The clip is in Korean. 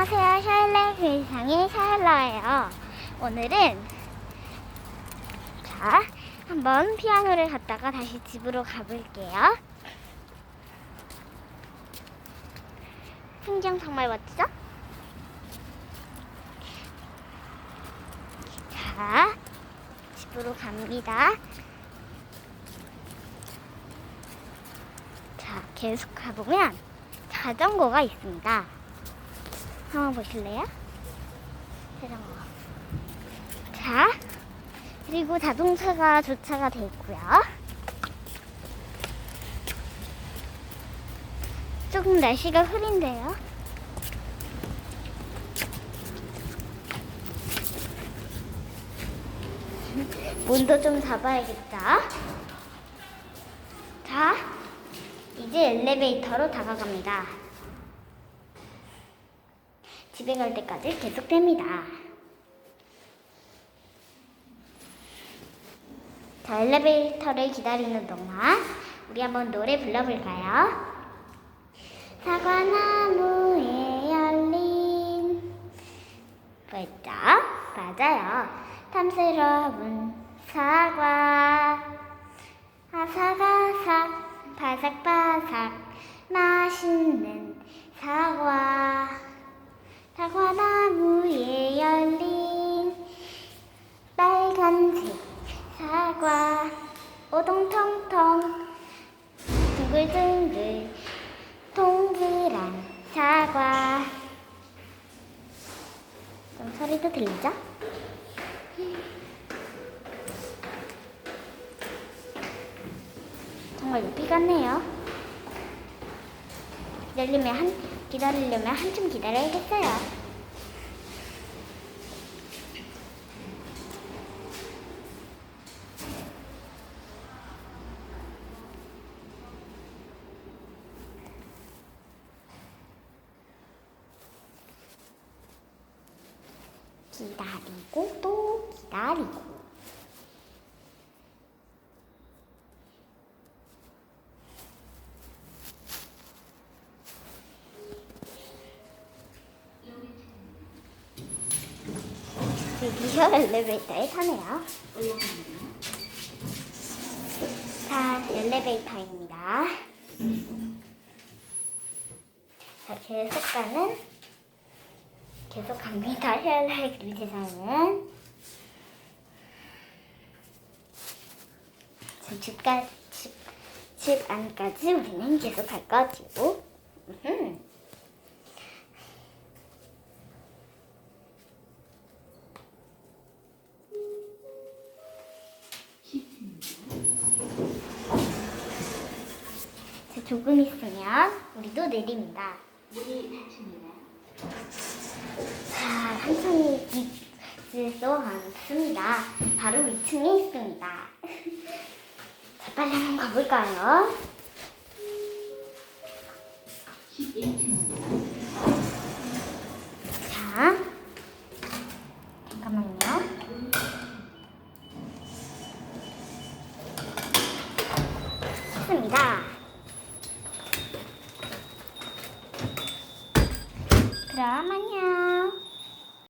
안녕하세요. 샤일라 괴상의 샤일라예요. 오늘은 자 한번 피아노를 갖다가 다시 집으로 가볼게요. 풍경 정말 멋지죠? 자 집으로 갑니다. 자 계속 가보면 자전거가 있습니다. 한번 보실래요? 자전거. 자, 그리고 자동차가 주차가 돼 있고요. 조금 날씨가 흐린데요. 문도 좀 잡아야겠죠? 자, 이제 엘리베이터로 다가갑니다. 집에 갈 때까지 계속됩니다. 자, 엘리베이터를 기다리는 동안 우리 한번 노래 불러볼까요? 사과나무에 열린 뭐였죠? 맞아요. 탐스러운 사과 아삭아삭 바삭바삭 맛있는 사과 사과나무에 열린 빨간색 사과 오동통통 둥글둥글 동그란 사과 좀 소리도 들리죠? 정말 높이 갔네요. 기다리면 한 기다리려면 한참 기다려야겠어요. 기다리고 또 기다리고. 드디어 엘리베이터에 타네요. 자, 엘리베이터입니다. 자, 계속 가는, 계속 갑니다. 헬라의 길 세상은. 지금 집까, 집, 집 안까지 우리는 계속 갈 거지요. 조금 있으면 우리도 내립니다. 자, 천천히 기지도 않습니다. 바로 위층에 있습니다. 자, 빨리 한번 가볼까요? 자,